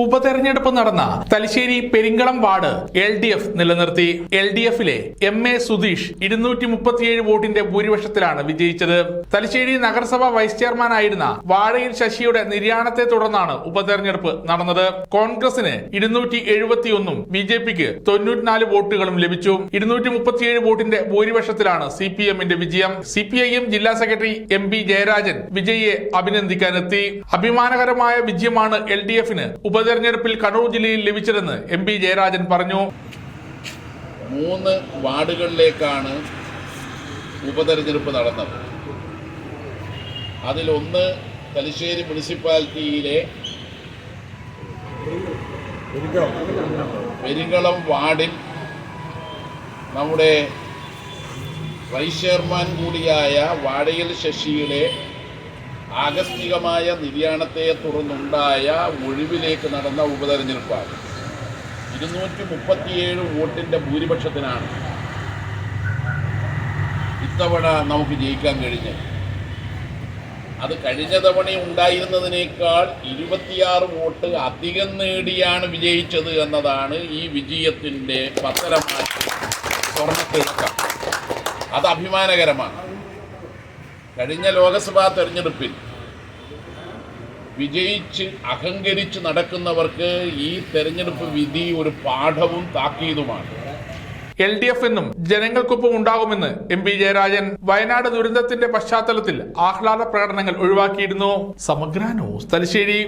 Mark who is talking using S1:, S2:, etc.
S1: ഉപതെരഞ്ഞെടുപ്പ് നടന്ന Thalassery Perinkalam ward L D F നിലനിർത്തി. എൽ ഡി എഫിലെ എം എ സുധീഷ് ഇരുന്നൂറ്റി മുപ്പത്തിയേഴ് വോട്ടിന്റെ ഭൂരിപക്ഷത്തിലാണ് വിജയിച്ചത്. തലശ്ശേരി നഗരസഭ വൈസ് ചെയർമാനായിരുന്ന വാഴയിൽ ശശിയുടെ നിര്യാണത്തെ തുടർന്നാണ് ഉപതെരഞ്ഞെടുപ്പ് നടന്നത്. കോൺഗ്രസിന് ഇരുന്നൂറ്റി എഴുപത്തിയൊന്നും ബി ജെ പിക്ക് തൊണ്ണൂറ്റിനാല് വോട്ടുകളും ലഭിച്ചു. ഇരുന്നൂറ്റി മുപ്പത്തിയേഴ് വോട്ടിന്റെ ഭൂരിപക്ഷത്തിലാണ് സി പി എമ്മിന്റെ വിജയം. സി പി ഐ എം ജില്ലാ സെക്രട്ടറി എം പി ജയരാജൻ വിജയിയെ അഭിനന്ദിക്കാനെത്തി. അഭിമാനകരമായ വിജയമാണ് എൽ ഡി എഫിന് ഉപതെരഞ്ഞെടുപ്പിൽ കണ്ണൂർ ജില്ലയിൽ ലഭിച്ചതെന്ന് എം പി ജയരാജൻ പറഞ്ഞു.
S2: മൂന്ന് വാർഡുകളിലേക്കാണ് ഉപതെരഞ്ഞെടുപ്പ് നടന്നത്. അതിലൊന്ന് തലശ്ശേരി മുനിസിപ്പാലിറ്റിയിലെ പെരിങ്കളം വാർഡിൽ നമ്മുടെ വൈസ് ചെയർമാൻ കൂടിയായ വാടയിൽ ശശിയുടെ ആകസ്മികമായ നിര്യാണത്തെ തുടർന്നുണ്ടായ ഒഴിവിലേക്ക് നടന്ന ഉപതെരഞ്ഞെടുപ്പാണ്. ഇരുന്നൂറ്റി മുപ്പത്തിയേഴ് വോട്ടിന്റെ ഭൂരിപക്ഷത്തിനാണ് ഇത്തവണ നമുക്ക് ജയിക്കാൻ കഴിഞ്ഞത്. അത് കഴിഞ്ഞ തവണ ഉണ്ടായിരുന്നതിനേക്കാൾ ഇരുപത്തിയാറ് വോട്ട് അധികം നേടിയാണ് വിജയിച്ചത് എന്നതാണ് ഈ വിജയത്തിന്റെ പത്തരമായ സ്വർണത്തിളക്കം. അത് അഭിമാനകരമാണ്. കഴിഞ്ഞ ലോകസഭാ തെരഞ്ഞെടുപ്പിൽ വിജയിച്ച് അഹങ്കരിച്ച് നടക്കുന്നവർക്ക് ഈ തെരഞ്ഞെടുപ്പ് വിധി ഒരു പാഠവും താക്കീതുമാണ്.
S1: എൽ ഡി എഫ് എന്നും ജനങ്ങൾക്കൊപ്പം ഉണ്ടാകുമെന്ന് എം പി ജയരാജൻ വയനാട് ദുരന്തത്തിന്റെ പശ്ചാത്തലത്തിൽ ആഹ്ലാദ പ്രകടനങ്ങൾ ഒഴിവാക്കിയിരുന്നു. സമഗ്ര ന്യൂസ് തലശ്ശേരി.